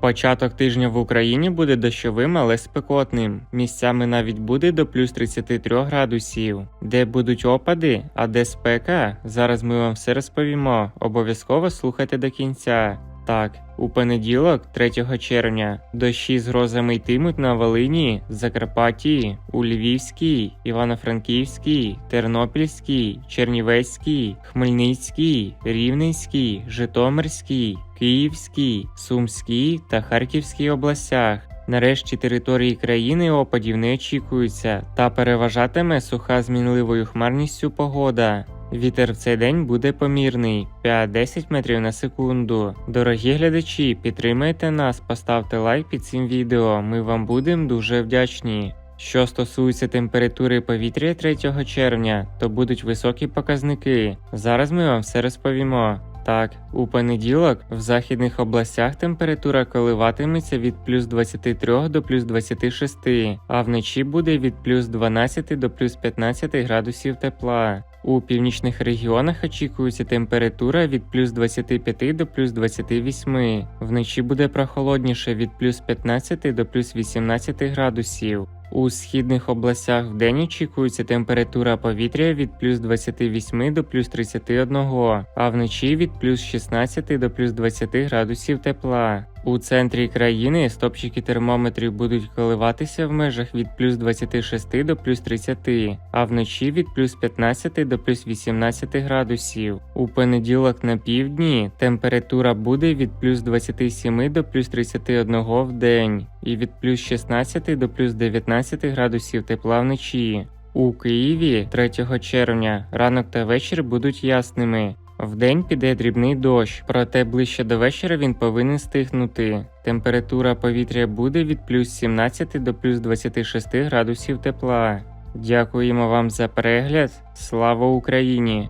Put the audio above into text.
Початок тижня в Україні буде дощовим, але спекотним. Місцями навіть буде до плюс 33 градусів. Де будуть опади, а де спека, зараз ми вам все розповімо. Обов'язково слухайте до кінця. Так, у понеділок, 3 червня, дощі з грозами йтимуть на Волині, Закарпатті, у Львівській, Івано-Франківській, Тернопільській, Чернівецькій, Хмельницькій, Рівненській, Житомирській, Київській, Сумській та Харківській областях. Нарешті території країни опадів не очікується та переважатиме суха з мінливою хмарністю погода. Вітер в цей день буде помірний 5-10 метрів на секунду. Дорогі глядачі, підтримайте нас, поставте лайк під цим відео. Ми вам будемо дуже вдячні. Що стосується температури повітря 3 червня, то будуть високі показники. Зараз ми вам все розповімо. Так, у понеділок в західних областях температура коливатиметься від плюс 23 до плюс 26, а вночі буде від плюс 12 до плюс 15 градусів тепла. У північних регіонах очікується температура від плюс 25 до плюс 28. Вночі буде прохолодніше від плюс 15 до плюс 18 градусів. У східних областях вдень очікується температура повітря від плюс 28 до плюс 31, а вночі від плюс 16 до плюс 20 градусів тепла. У центрі країни стопчики термометрів будуть коливатися в межах від плюс 26 до плюс 30, а вночі від плюс 15 до плюс 18 градусів. У понеділок на півдні температура буде від плюс 27 до плюс 31 в день і від плюс 16 до плюс 19 градусів тепла вночі. У Києві 3 червня ранок та вечір будуть ясними. Вдень піде дрібний дощ, проте ближче до вечора він повинен стихнути. Температура повітря буде від плюс 17 до плюс 26 градусів тепла. Дякуємо вам за перегляд. Слава Україні!